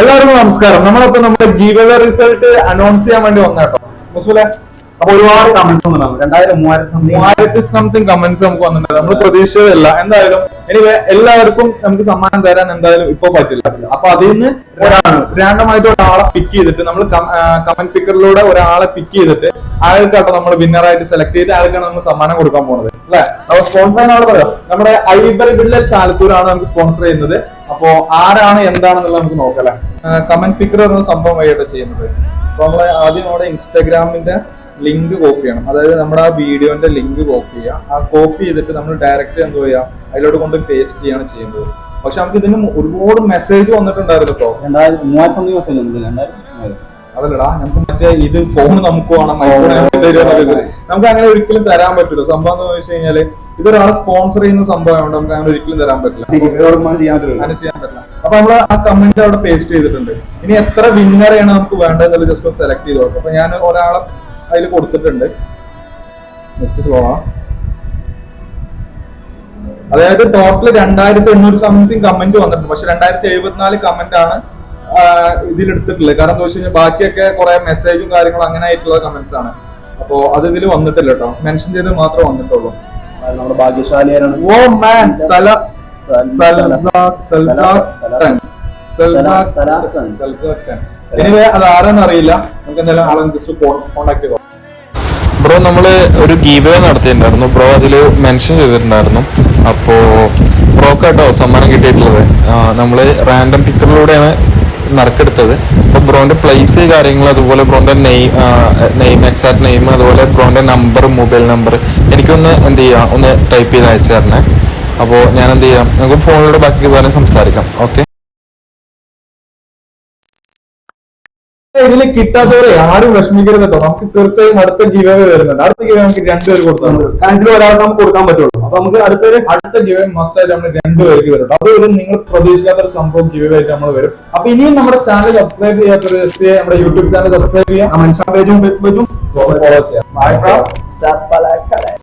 എല്ലാവർക്കും നമസ്കാരം. നമ്മളിപ്പോ നമ്മുടെ ജീവിത റിസൾട്ട് അനൗൺസ് ചെയ്യാൻ വേണ്ടി വന്നേട്ടോ മുസ്ബുലെ അപ്പൊ ഒരുപാട് കമന്റ്സ് സംതിങ് മൂവായിരത്തി സംതിങ് കമന്റ്സ് നമുക്ക് വന്നിട്ടുണ്ട്. നമ്മൾ പ്രതീക്ഷിച്ചതല്ല. എന്തായാലും എനിവേ എല്ലാവർക്കും നമുക്ക് സമ്മാനം തരാൻ എന്തായാലും ഇപ്പൊ പറ്റില്ല. അപ്പൊ അതിൽ നിന്ന് റാൻഡമായിട്ട് ഒരാളെ പിക്ക് ചെയ്തിട്ട് നമ്മൾ കമന്റ് പിക്കറിലൂടെ ഒരാളെ പിക്ക് ചെയ്തിട്ട് അയാൾക്കാട്ടോ നമ്മൾ വിന്നറായിട്ട് സെലക്ട് ചെയ്ത് അയാൾക്കാണ് നമ്മൾ സമ്മാനം കൊടുക്കാൻ പോകുന്നത് അല്ലെ? സ്പോൺസർ ആണ് പറയാം. നമ്മുടെ ഐബർ ബില്ലൽ സാലത്തൂരാണ് നമുക്ക് സ്പോൺസർ ചെയ്യുന്നത്. അപ്പോ ആരാണ് എന്താണെന്നുള്ളത് നമുക്ക് നോക്കാം അല്ലെ കമന്റ് പിക്കർ എന്ന സംഭവം വഴിയായിട്ട് ചെയ്യുന്നത്. അപ്പൊ നമ്മൾ ആദ്യം നമ്മുടെ ഇൻസ്റ്റാഗ്രാമിന്റെ ലിങ്ക് കോപ്പി ചെയ്യണം. അതായത് നമ്മുടെ ആ വീഡിയോന്റെ ലിങ്ക് കോപ്പി ചെയ്യുക. ആ കോപ്പി ചെയ്തിട്ട് നമ്മൾ ഡയറക്റ്റ് എന്ത് ചെയ്യുക? അതിലോട്ട് കൊണ്ട് പേസ്റ്റ് ചെയ്യാണ് ചെയ്യുന്നത്. പക്ഷെ നമുക്ക് ഇതിന് ഒരുപാട് മെസ്സേജ് വന്നിട്ടുണ്ടായിരുന്നു കേട്ടോ രണ്ടായിരത്തി മൂവായിരത്തി മെസ്സേജ് ഉണ്ട് രണ്ടായിരത്തി. അതല്ലടാ നമുക്ക് മറ്റേ ഇത് ഫോൺ നമുക്ക് വേണം ഐഫോൺ നമുക്ക് അങ്ങനെ ഒരിക്കലും തരാൻ പറ്റില്ല സംഭവം എന്ന് വെച്ച് കഴിഞ്ഞാൽ ഇതൊരാളെ സ്പോൺസർ ചെയ്യുന്ന സംഭവം നമുക്ക് അങ്ങനെ ഒരിക്കലും തരാൻ പറ്റില്ല. അങ്ങനെ ചെയ്യാൻ പറ്റില്ല. അപ്പൊ നമ്മൾ ആ കമന്റ് അവിടെ പേസ്റ്റ് ചെയ്തിട്ടുണ്ട്. ഇനി എത്ര വിന്നറെയാണ് നമുക്ക് വേണ്ടതെന്നുള്ളത് ജസ്റ്റ് ഒന്ന് സെലക്ട് ചെയ്ത് നോക്കാം. അപ്പൊ ഞാൻ ഒരാളെ അതിൽ കൊടുത്തിട്ടുണ്ട്. നെറ്റ് സ്ലോ അതായത് ടോട്ടൽ രണ്ടായിരത്തി എണ്ണൂറ് സംതിങ് കമന്റ് വന്നിട്ടുണ്ട്. പക്ഷെ രണ്ടായിരത്തി എഴുപത്തിനാല് കമന്റ് ആണ് ആ, ഇതിലെടുത്തിട്ടുള്ളത് കാരണം എന്താ വെച്ച് കഴിഞ്ഞാൽ ബാക്കിയൊക്കെ കുറെ മെസ്സേജും കാര്യങ്ങളും അങ്ങനെ ആയിട്ടുള്ള കമന്റ്സ് ആണ്. അപ്പോ അത് ഇതിൽ വന്നിട്ടില്ല കേട്ടോ. മെൻഷൻ ചെയ്ത് മാത്രമേ വന്നിട്ടുള്ളൂ. നമ്മുടെ ഭാഗ്യശാലിയാണ് ഓ മാൻ അറിയില്ല. നമുക്ക് എന്തായാലും ആളെ ജസ്റ്റ് ചെയ്തോ. ബ്രോ നമ്മൾ ഒരു ഗീവേ നടത്തിയിട്ടുണ്ടായിരുന്നു. ബ്രോ അതിൽ മെൻഷൻ ചെയ്തിട്ടുണ്ടായിരുന്നു. അപ്പോ ബ്രോക്ക് കേട്ടോ സമ്മാനം കിട്ടിയിട്ടുള്ളത്. നമ്മൾ റാൻഡം പിക്കറിലൂടെയാണ് നറുക്കെടുത്തത്. അപ്പൊ ബ്രോന്റെ പ്ലേസ് കാര്യങ്ങൾ അതുപോലെ ബ്രോന്റെ നെയിം നെയിം എക്സാക്ട് നെയിം അതുപോലെ ബ്രോന്റെ നമ്പർ മൊബൈൽ നമ്പർ എനിക്കൊന്ന് എന്ത് ചെയ്യാം? ഒന്ന് ടൈപ്പ് ചെയ്ത് അയച്ചു തരണേ. അപ്പോൾ ഞാൻ എന്ത് ചെയ്യാം? നമുക്ക് ഫോണിലൂടെ ബാക്കി കാര്യം സംസാരിക്കാം. ഓക്കെ ഇതിൽ കിട്ടാത്തവരെ ആരും വിഷമിക്കരുത് കേട്ടോ. നമുക്ക് തീർച്ചയായും അടുത്ത ഗിവേ വരുന്നുണ്ട്. അടുത്ത ഗിവേ നമുക്ക് രണ്ടുപേർ കൊടുത്താൽ ഇതിൽ ഒരാൾക്ക് നമുക്ക് കൊടുക്കാൻ പറ്റുള്ളൂ. അപ്പൊ നമുക്ക് അടുത്തൊരു അടുത്ത ഗിവ് മസ്റ്റ് ആയിട്ട് നമ്മൾ രണ്ടുപേർക്ക് വരും അതുപോലെ നിങ്ങൾ പ്രതീക്ഷിക്കാത്ത ഒരു സംഭവം ഗിവ് ആയിട്ട് നമ്മൾ വരും. അപ്പൊ ഇനിയും നമ്മുടെ ചാനൽ സബ്സ്ക്രൈബ് ചെയ്യാത്തൊരു ഒരു നമ്മുടെ യൂട്യൂബ് ചാനൽ സബ്സ്ക്രൈബ് ചെയ്യാം. ഇൻസ്റ്റാ പേജും ഫേസ്ബുക്കും ഫോളോ ചെയ്യാം.